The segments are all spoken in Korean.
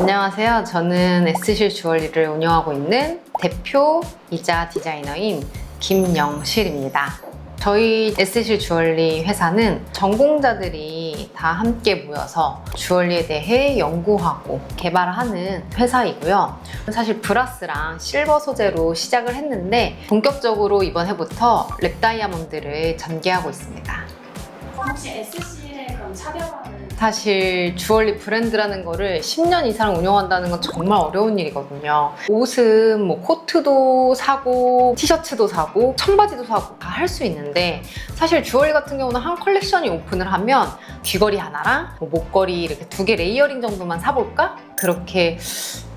안녕하세요. 저는 S실 주얼리를 운영하고 있는 대표이자 디자이너인 김영실입니다. 저희 S실 주얼리 회사는 전공자들이 다 함께 모여서 주얼리에 대해 연구하고 개발하는 회사이고요. 사실 브라스랑 실버 소재로 시작을 했는데 본격적으로 이번 해부터 랩 다이아몬드를 전개하고 있습니다. 혹시 SC의 그럼 차별화는 사실 주얼리 브랜드라는 거를 10년 이상 운영한다는 건 정말 어려운 일이거든요. 옷은 뭐 코트도 사고 티셔츠도 사고 청바지도 사고 다 할 수 있는데 사실 주얼리 같은 경우는 한 컬렉션이 오픈을 하면 귀걸이 하나랑 뭐 목걸이 이렇게 두 개 레이어링 정도만 사볼까? 그렇게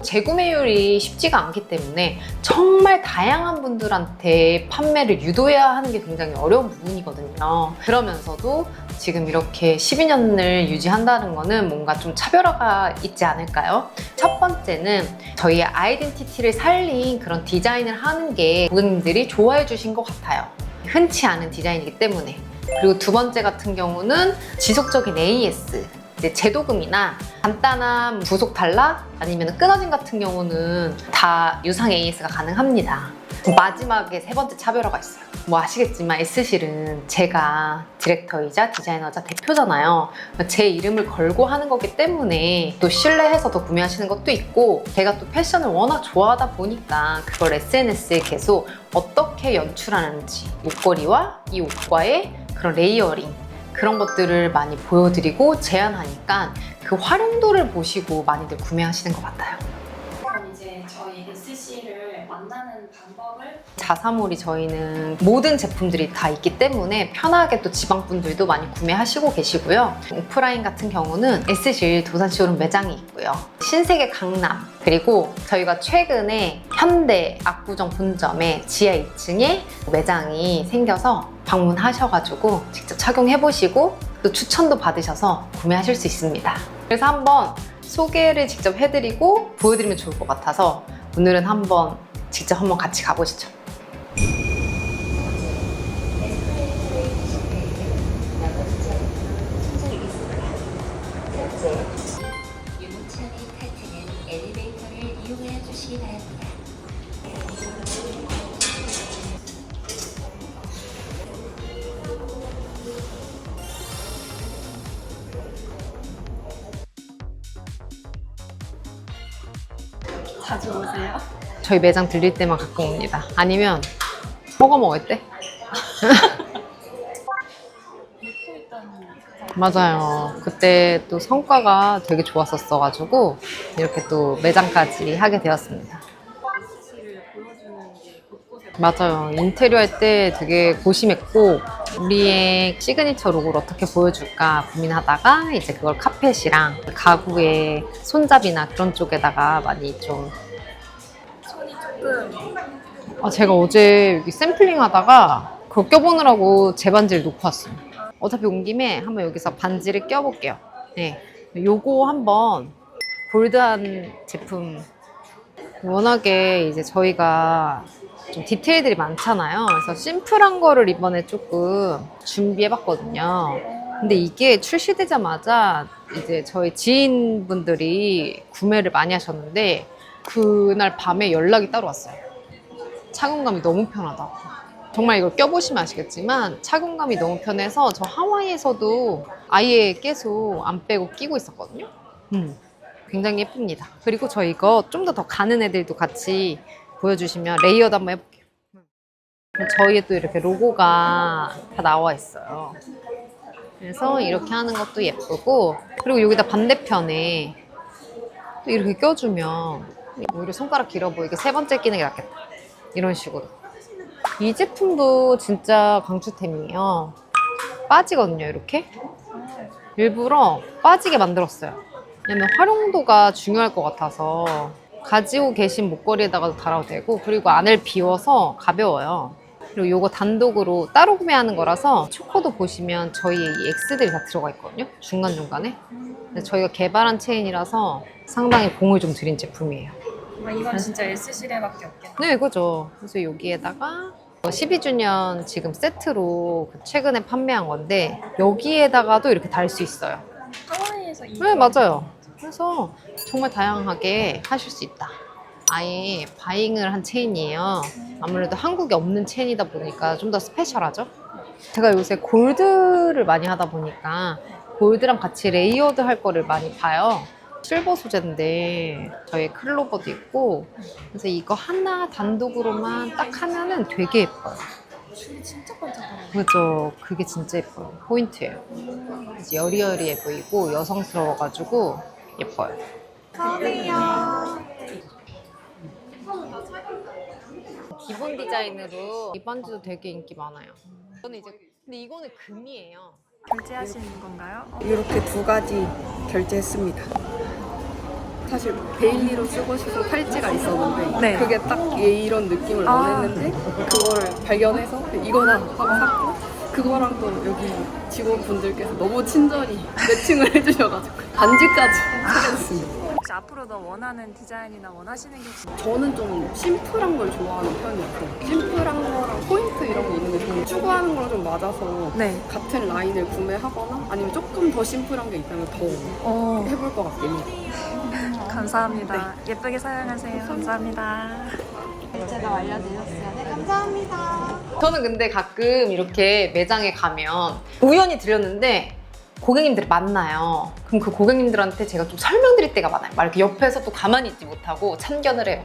재구매율이 쉽지가 않기 때문에 정말 다양한 분들한테 판매를 유도해야 하는 게 굉장히 어려운 부분이거든요. 그러면서도 지금 이렇게 12년을 유지한다는 거는 뭔가 좀 차별화가 있지 않을까요? 첫 번째는 저희의 아이덴티티를 살린 그런 디자인을 하는 게 고객님들이 좋아해 주신 것 같아요. 흔치 않은 디자인이기 때문에. 그리고 두 번째 같은 경우는 지속적인 AS. 제도금이나 간단한 부속 탈락 아니면 끊어짐 같은 경우는 다 유상 AS가 가능합니다. 마지막에 세 번째 차별화가 있어요. 뭐 아시겠지만 S실은 제가 디렉터이자 디자이너자 대표잖아요. 제 이름을 걸고 하는 거기 때문에 또 신뢰해서 더 구매하시는 것도 있고 제가 또 패션을 워낙 좋아하다 보니까 그걸 SNS에 계속 어떻게 연출하는지 목걸이와 이 옷과의 그런 레이어링 그런 것들을 많이 보여드리고 제안하니까 그 활용도를 보시고 많이들 구매하시는 것 같아요. 저희 SC를 만나는 방법을 자사몰이 저희는 모든 제품들이 다 있기 때문에 편하게 또 지방분들도 많이 구매하시고 계시고요. 오프라인 같은 경우는 S실 도산시오름 매장이 있고요. 신세계 강남 그리고 저희가 최근에 현대 압구정 본점에 지하 2층에 매장이 생겨서 방문하셔가지고 직접 착용해보시고 또 추천도 받으셔서 구매하실 수 있습니다. 그래서 한번 소개를 직접 해드리고 보여드리면 좋을 것 같아서 오늘은 한번 직접 한번 같이 가보시죠. 자주 오세요? 저희 매장 들릴 때만 가끔 옵니다. 아니면 먹어 먹을 때? 맞아요. 그때 또 성과가 되게 좋았었어가지고 이렇게 또 매장까지 하게 되었습니다. 맞아요. 인테리어 할 때 되게 고심했고 우리의 시그니처 룩을 어떻게 보여줄까 고민하다가 이제 그걸 카펫이랑 가구의 손잡이나 그런 쪽에다가 많이 좀 손이 조금 아, 제가 어제 여기 샘플링 하다가 그거 껴보느라고 제 반지를 놓고 왔어요. 어차피 온 김에 한번 여기서 반지를 껴볼게요. 네. 요거 한번 볼드한 제품. 워낙에 이제 저희가 좀 디테일들이 많잖아요. 그래서 심플한 거를 이번에 조금 준비해봤거든요. 근데 이게 출시되자마자 이제 저희 지인분들이 구매를 많이 하셨는데 그날 밤에 연락이 따로 왔어요. 착용감이 너무 편하다고. 정말 이걸 껴보시면 아시겠지만 착용감이 너무 편해서 저 하와이에서도 아예 계속 안 빼고 끼고 있었거든요. 음, 굉장히 예쁩니다. 그리고 저 이거 좀 더 더 가는 애들도 같이 보여주시면 레이어드 한번 해볼게요. 음. 저희에 또 이렇게 로고가 다 나와 있어요. 그래서 이렇게 하는 것도 예쁘고 그리고 여기다 반대편에 또 이렇게 껴주면 오히려 손가락 길어 보이게 세 번째 끼는 게 낫겠다. 이런 식으로. 이 제품도 진짜 강추템이에요. 빠지거든요, 이렇게. 일부러 빠지게 만들었어요. 왜냐면 활용도가 중요할 것 같아서 가지고 계신 목걸이에다가도 달아도 되고 그리고 안을 비워서 가벼워요. 그리고 요거 단독으로 따로 구매하는 거라서 초코도 보시면 저희 이 X들이 다 들어가 있거든요. 중간중간에. 근데 저희가 개발한 체인이라서 상당히 공을 좀 들인 제품이에요. 아, 이건 진짜 SC래밖에 없겠네. 네, 그죠. 그래서 여기에다가 12주년 지금 세트로 그 최근에 판매한 건데 여기에다가도 이렇게 달 수 있어요. 하와이에서 이 네, 맞아요. 그래서 정말 다양하게 하실 수 있다. 아예 바잉을 한 체인이에요. 아무래도 한국에 없는 체인이다 보니까 좀 더 스페셜하죠. 제가 요새 골드를 많이 하다 보니까 골드랑 같이 레이어드 할 거를 많이 봐요. 실버 소재인데 저희 클로버도 있고 그래서 이거 하나 단독으로만 딱 하면은 되게 예뻐요. 줄이 진짜 반짝거려요. 그죠. 그게 진짜 예뻐요. 포인트예요. 이제 여리여리해 보이고 여성스러워가지고 예뻐요. 기본 디자인으로 이 반지도 되게 인기 많아요. 저는 이제 근데 이거는 금이에요. 결제하시는 건가요? 이렇게 두 가지 결제했습니다. 사실 베일리로 쓰고 싶은 팔찌가 있었는데 네. 그게 딱얘 이런 느낌을 아. 원했는데 그거를 발견해서 이거나 하고 샀고 그거랑 또 여기 직원분들께서 너무 친절히 매칭을 해주셔가지고 반지까지 사겠습니다. 혹시 앞으로 더 원하는 디자인이나 원하시는 게 혹시 저는 좀 심플한 걸 좋아하는 편이어서 심플한 거랑 포인트 이런 게 있는 게좀 추구하는 거랑 좀 맞아서 네. 같은 라인을 구매하거나 아니면 조금 더 심플한 게 있다면 더 어, 해볼 것 같긴 해요. 감사합니다. 예쁘게 사용하세요. 감사합니다. 저는 근데 가끔 이렇게 매장에 가면 우연히 들렸는데 고객님들을 만나요. 그럼 그 고객님들한테 제가 좀 설명드릴 때가 많아요. 막 이렇게 옆에서 또 가만히 있지 못하고 참견을 해요.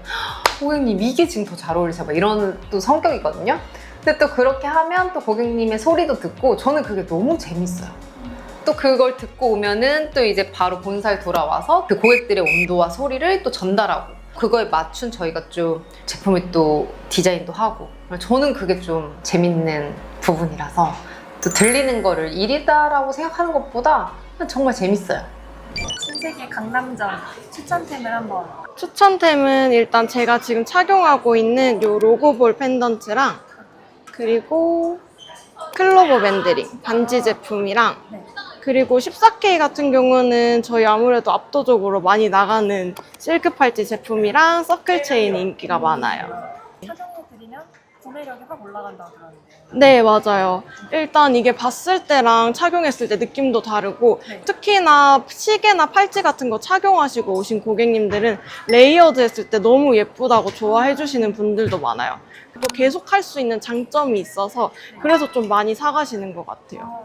고객님 이게 지금 더 잘 어울리세요. 막 이런 또 성격이거든요. 근데 또 그렇게 하면 또 고객님의 소리도 듣고 저는 그게 너무 재밌어요. 또 그걸 듣고 오면은 또 이제 바로 본사에 돌아와서 그 고객들의 온도와 소리를 또 전달하고 그거에 맞춘 저희가 좀 제품을 또 디자인도 하고 저는 그게 좀 재밌는 부분이라서 또 들리는 거를 일이다라고 생각하는 것보다 정말 재밌어요. 신세계 강남점 추천템을 한번. 추천템은 일단 제가 지금 착용하고 있는 요 로고볼 펜던트랑 그리고 클로버 밴드링 반지 제품이랑 네. 그리고 14K 같은 경우는 저희 아무래도 압도적으로 많이 나가는 실크 팔찌 제품이랑 서클 체인이 인기가 많아요. 착용해 드리면 구매력이 확 올라간다고 들었는데. 네, 맞아요. 일단 이게 봤을 때랑 착용했을 때 느낌도 다르고 네. 특히나 시계나 팔찌 같은 거 착용하시고 오신 고객님들은 레이어드 했을 때 너무 예쁘다고 좋아해 주시는 분들도 많아요. 또 계속 할 수 있는 장점이 있어서 그래서 좀 많이 사가시는 것 같아요.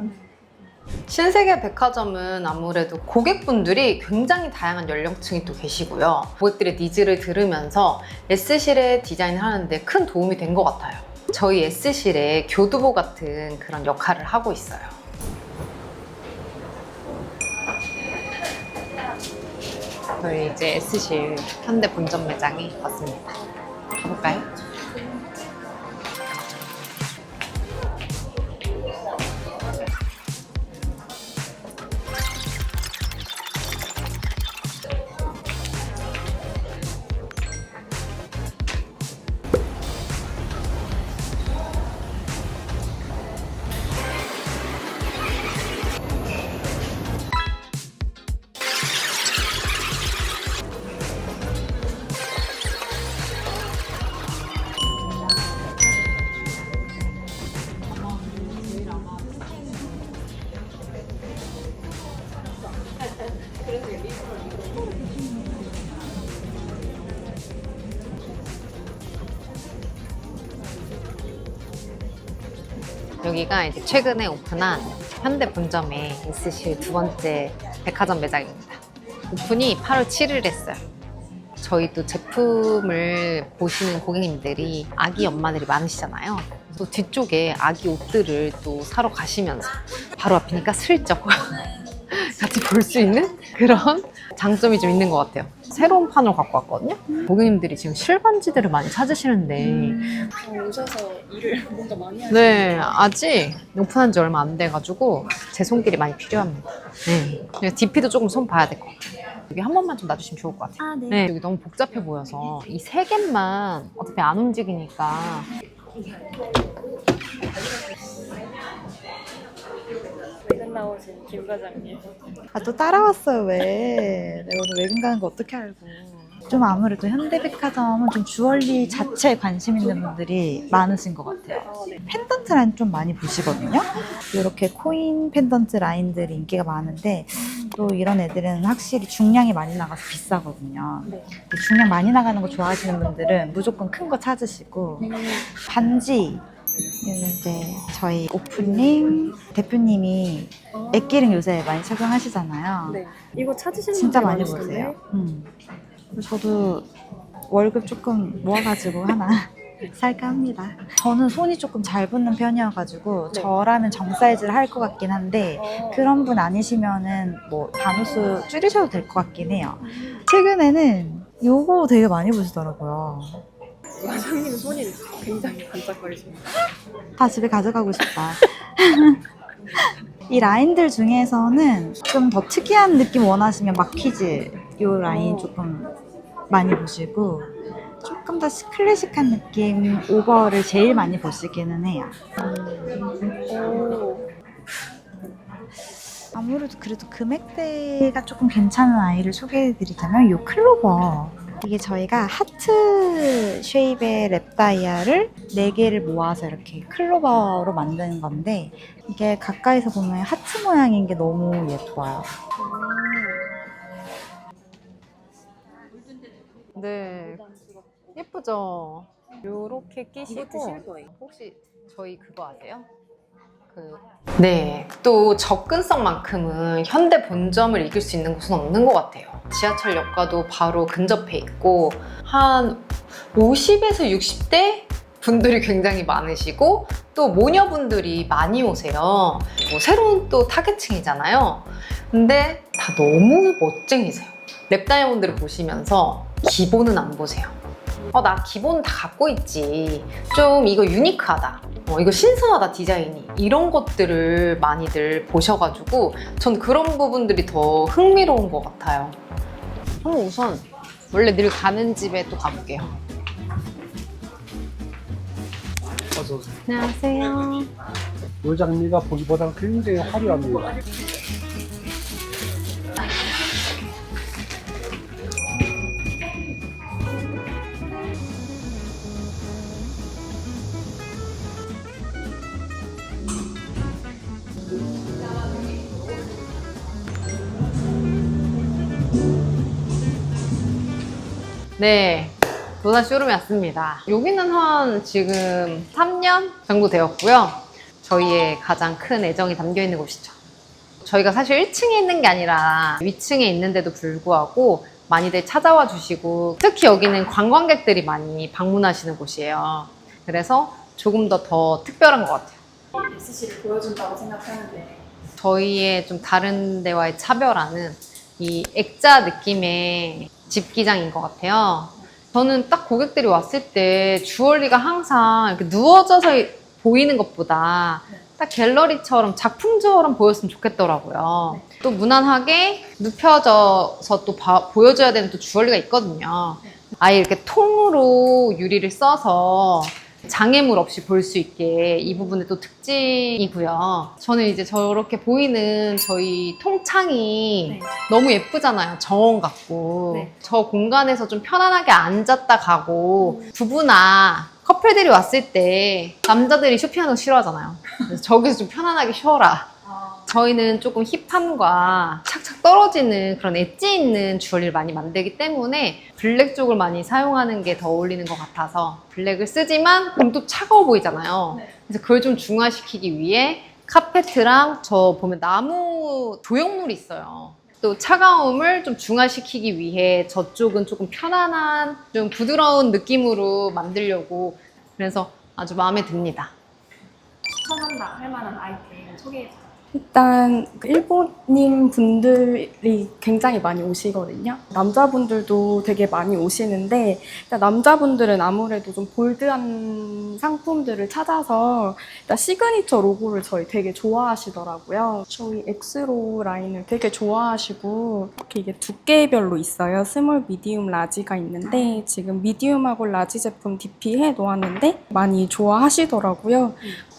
신세계 백화점은 아무래도 고객분들이 굉장히 다양한 연령층이 또 계시고요. 고객들의 니즈를 들으면서 S실의 디자인을 하는데 큰 도움이 된 것 같아요. 저희 S실의 교두보 같은 그런 역할을 하고 있어요. 저희 이제 S실 현대 본점 매장에 왔습니다. 가볼까요? 여기가 이제 최근에 오픈한 현대 본점의 S실 두 번째 백화점 매장입니다. 오픈이 8월 7일 했어요. 저희 또 제품을 보시는 고객님들이 아기 엄마들이 많으시잖아요. 또 뒤쪽에 아기 옷들을 또 사러 가시면서 바로 앞이니까 슬쩍 같이 볼 수 있는 그런 장점이 좀 있는 것 같아요. 새로운 판을 갖고 왔거든요. 고객님들이 지금 실반지들을 많이 찾으시는데 오셔서 일을 뭔가 많이 하시는 네, 아직 오픈한 지 얼마 안 돼가지고 제 손길이 많이 필요합니다. 네. DP도 조금 손 봐야 될 것 같아요. 여기 한 번만 좀 놔주시면 좋을 것 같아요. 아, 네. 네, 여기 너무 복잡해 보여서 이 세 개만 어차피 안 움직이니까 나오신 김 과장님. 아 또 따라왔어요 왜? 내가 오늘 외근 가는 거 어떻게 알고? 좀 아무래도 현대백화점은 좀 주얼리 자체에 관심 있는 분들이 많으신 것 같아요. 펜던트 라인 좀 많이 보시거든요. 이렇게 코인 펜던트 라인들이 인기가 많은데 또 이런 애들은 확실히 중량이 많이 나가서 비싸거든요. 중량 많이 나가는 거 좋아하시는 분들은 무조건 큰 거 찾으시고 반지 여기 이제 저희 오프닝 대표님이 액기름 요새 많이 착용하시잖아요. 네. 이거 찾으시는 진짜 분들 많이 많으시던데? 보세요. 음. 저도 월급 조금 모아가지고 하나 살까 합니다. 저는 손이 조금 잘 붙는 편이어가지고 네. 저라면 정 사이즈를 할 것 같긴 한데 어. 그런 분 아니시면은 뭐 단호수 줄이셔도 될 것 같긴 해요. 최근에는 요거 되게 많이 보시더라고요. 과장님 손이 굉장히 반짝거리십니다. 다 집에 가져가고 싶다. 이 라인들 중에서는 좀 더 특이한 느낌 원하시면 마퀴즈 요 라인 조금 많이 보시고 조금 더 클래식한 느낌 오버를 제일 많이 보시기는 해요. 오. 아무래도 그래도 금액대가 조금 괜찮은 아이를 소개해드리자면 요 클로버 이게 저희가 하트 쉐입의 랩다이아를 4개를 모아서 이렇게 클로버로 만드는 건데 이게 가까이서 보면 하트 모양인 게 너무 예뻐요. 네. 예쁘죠? 요렇게 끼시고. 혹시 저희 그거 아세요? 그 네, 또 접근성만큼은 현대 본점을 이길 수 있는 곳은 없는 것 같아요. 지하철역과도 바로 근접해 있고 한 50에서 60대 분들이 굉장히 많으시고 또 모녀분들이 많이 오세요. 뭐 새로운 또 타겟층이잖아요. 근데 다 너무 멋쟁이세요. 랩 다이아몬드를 보시면서 기본은 안 보세요. 어, 나 기본 다 갖고 있지. 좀 이거 유니크하다. 어, 이거 신선하다 디자인이 이런 것들을 많이들 보셔가지고 전 그런 부분들이 더 흥미로운 것 같아요. 그럼 우선 원래 늘 가는 집에 또 가볼게요. 어서 오세요. 안녕하세요. 이 장미가 보기보다는 굉장히 화려합니다. 네. 도사 쇼룸에 왔습니다. 여기는 한 지금 3년 정도 되었고요. 저희의 가장 큰 애정이 담겨 있는 곳이죠. 저희가 사실 1층에 있는 게 아니라 위층에 있는데도 불구하고 많이들 찾아와 주시고 특히 여기는 관광객들이 많이 방문하시는 곳이에요. 그래서 조금 더더 특별한 것 같아요. SC를 보여준다고 생각하는데 저희의 좀 다른 데와의 차별화는 이 액자 느낌의 집기장인 것 같아요. 저는 딱 고객들이 왔을 때 주얼리가 항상 이렇게 누워져서 보이는 것보다 딱 갤러리처럼 작품처럼 보였으면 좋겠더라고요. 또 무난하게 눕혀져서 또 봐- 보여줘야 되는 또 주얼리가 있거든요. 아예 이렇게 통으로 유리를 써서 장애물 없이 볼 수 있게 이 부분이 또 특징이고요. 저는 이제 저렇게 보이는 저희 통창이 네. 너무 예쁘잖아요. 정원 같고. 네. 저 공간에서 좀 편안하게 앉았다 가고 부부나 커플들이 왔을 때 남자들이 쇼핑하는 거 싫어하잖아요. 그래서 저기서 좀 편안하게 쉬어라. 저희는 조금 힙함과 착착 떨어지는 그런 엣지 있는 주얼리를 많이 만들기 때문에 블랙 쪽을 많이 사용하는 게 더 어울리는 것 같아서 블랙을 쓰지만 그럼 또 차가워 보이잖아요. 네. 그래서 그걸 좀 중화시키기 위해 카페트랑 저 보면 나무 조형물이 있어요. 또 차가움을 좀 중화시키기 위해 저쪽은 조금 편안한 좀 부드러운 느낌으로 만들려고 그래서 아주 마음에 듭니다. 추천한다 할 만한 아이템 소개해 주세요. 일단 그 일본인 분들이 굉장히 많이 오시거든요. 남자분들도 되게 많이 오시는데 일단 남자분들은 아무래도 좀 볼드한 상품들을 찾아서 일단 시그니처 로고를 저희 되게 좋아하시더라고요. 저희 엑스로 라인을 되게 좋아하시고 이렇게 이게 두께별로 있어요. 스몰, 미디움, 라지가 있는데 지금 미디움하고 라지 제품 DP 해 놓았는데 많이 좋아하시더라고요.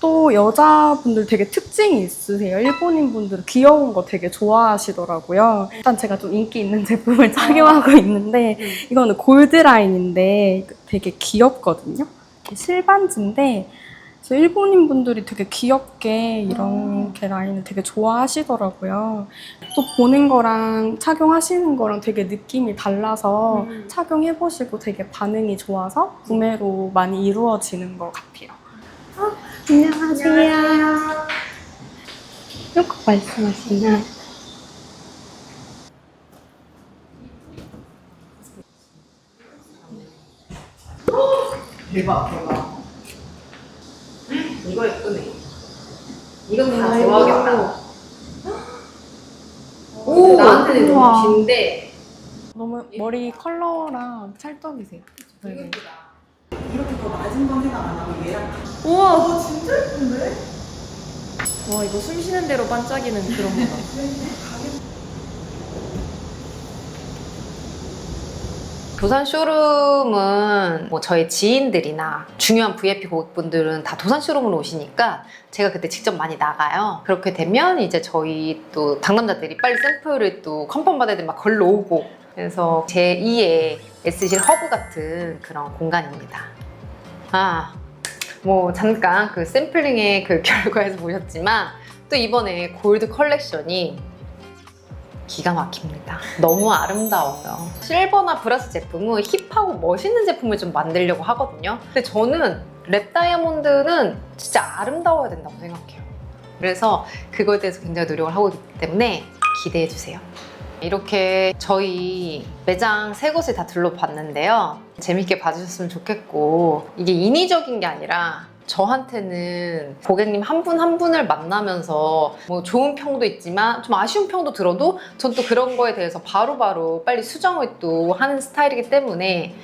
또 여자분들 되게 특징이 있으세요. 일본인 분들은 귀여운 거 되게 좋아하시더라고요. 일단 제가 좀 인기 있는 제품을 착용하고 있는데 이거는 골드 라인인데 되게 귀엽거든요. 이렇게 실반지인데 그래서 일본인 분들이 되게 귀엽게 이렇게 라인을 되게 좋아하시더라고요. 또 보는 거랑 착용하시는 거랑 되게 느낌이 달라서 착용해 보시고 되게 반응이 좋아서 구매로 많이 이루어지는 것 같아요. 안녕하세요. 이거 말씀하시나? 대박 대박. 이거 예쁘네. 이건 다 좋아하겠다. 오, 나한테는 우와. 너무 긴데 너무 머리 컬러랑 찰떡이세요. 되게. 우와, 너 진짜 예쁜데? 와, 이거 숨 쉬는 대로 반짝이는 그런 거다. 도산 쇼룸은 뭐 저희 지인들이나 중요한 VIP 고객분들은 다 도산 쇼룸으로 오시니까 제가 그때 직접 많이 나가요. 그렇게 되면 이제 저희 또 당남자들이 빨리 샘플을 또 컨펌 받아야 되면 막 걸러 오고 그래서 제2의 S실 허브 같은 그런 공간입니다. 아, 뭐 잠깐 그 샘플링의 그 결과에서 보셨지만 또 이번에 골드 컬렉션이 기가 막힙니다. 너무 아름다워요. 실버나 브라스 제품은 힙하고 멋있는 제품을 좀 만들려고 하거든요. 근데 저는 랩 다이아몬드는 진짜 아름다워야 된다고 생각해요. 그래서 그거에 대해서 굉장히 노력을 하고 있기 때문에 기대해 주세요. 이렇게 저희 매장 세 곳을 다 둘러봤는데요. 재밌게 봐주셨으면 좋겠고 이게 인위적인 게 아니라 저한테는 고객님 한 분한 분을 만나면서 뭐 좋은 평도 있지만 좀 아쉬운 평도 들어도 전 또 그런 거에 대해서 바로 바로 빨리 수정을 또 하는 스타일이기 때문에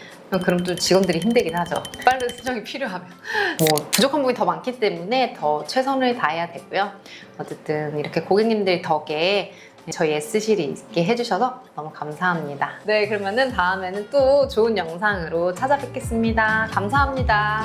그럼 또 직원들이 힘들긴 하죠. 빠른 수정이 필요하면. 뭐 부족한 부분이 더 많기 때문에 더 최선을 다해야 되고요. 어쨌든 이렇게 고객님들 덕에 저희 S실이 있게 해주셔서 너무 감사합니다. 네, 그러면은 다음에는 또 좋은 영상으로 찾아뵙겠습니다. 감사합니다.